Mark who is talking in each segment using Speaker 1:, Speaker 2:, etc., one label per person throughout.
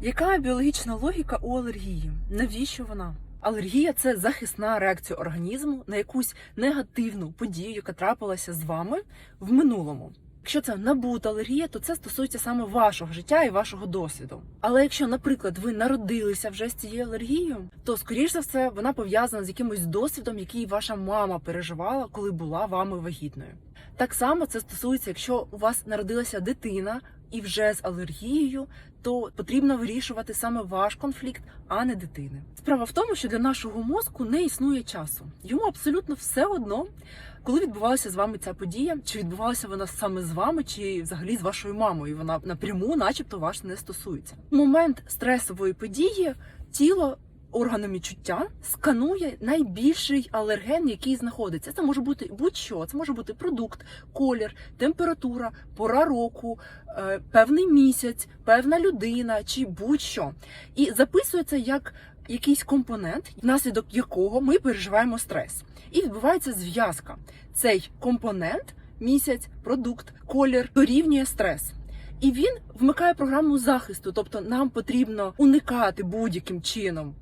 Speaker 1: Яка біологічна логіка у алергії? Навіщо вона? Алергія це захисна реакція організму на якусь негативну подію, яка трапилася з вами в минулому. Якщо це набута алергія, то це стосується саме вашого життя і вашого досвіду. Але якщо, наприклад, ви народилися вже з цією алергією, то скоріш за все вона пов'язана з якимось досвідом, який ваша мама переживала, коли була вами вагітною. Так само це стосується, якщо у вас народилася дитина і вже з алергією, то потрібно вирішувати саме ваш конфлікт, а не дитини. Справа в тому, що для нашого мозку не існує часу. Йому абсолютно все одно, коли відбувалася з вами ця подія, чи відбувалася вона саме з вами, чи взагалі з вашою мамою. Вона напряму, начебто, вас не стосується. В момент стресової події тіло. Органами чуття сканує найбільший алерген, який знаходиться. Це може бути будь-що, це може бути продукт, колір, температура, пора року, е, певний місяць, певна людина чи будь-що. І записується як якийсь компонент, внаслідок якого ми переживаємо стрес. І відбувається зв'язка. Цей компонент, місяць, продукт, колір дорівнює стрес. І він вмикає програму захисту, тобто нам потрібно уникати будь-яким чином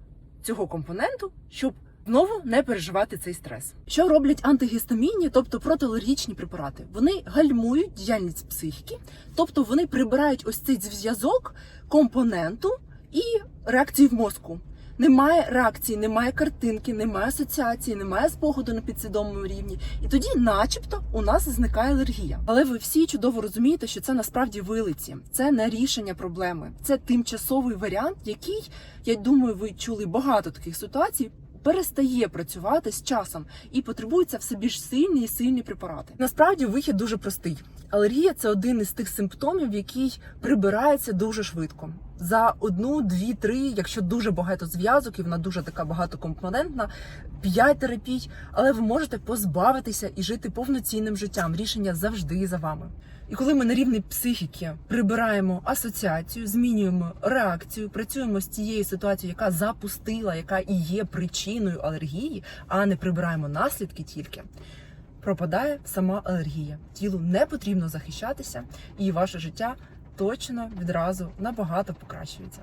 Speaker 1: цього компоненту, щоб знову не переживати цей стрес. Що роблять антигістамінні, тобто протиалергічні препарати? Вони гальмують діяльність психіки, тобто вони прибирають ось цей зв'язок компоненту і реакції в мозку. Немає реакції, немає картинки, немає асоціації, немає спогаду на підсвідомому рівні. І тоді, начебто, у нас зникає алергія. Але ви всі чудово розумієте, що це насправді вилиці, це не рішення проблеми, це тимчасовий варіант, який я думаю, ви чули багато таких ситуацій. Перестає працювати з часом і потребуються все більш сильні і сильні препарати. Насправді вихід дуже простий. Алергія це один із тих симптомів, який прибирається дуже швидко. За одну, дві, три, якщо дуже багато зв'язок, і вона дуже така багатокомпонентна, п'ять терапій, але ви можете позбавитися і жити повноцінним життям. Рішення завжди за вами. І коли ми на рівні психіки прибираємо асоціацію, змінюємо реакцію, працюємо з тією ситуацією, яка запустила, яка і є причиною алергії, а не прибираємо наслідки тільки. Пропадає сама алергія. Тілу не потрібно захищатися, і ваше життя точно відразу набагато покращується.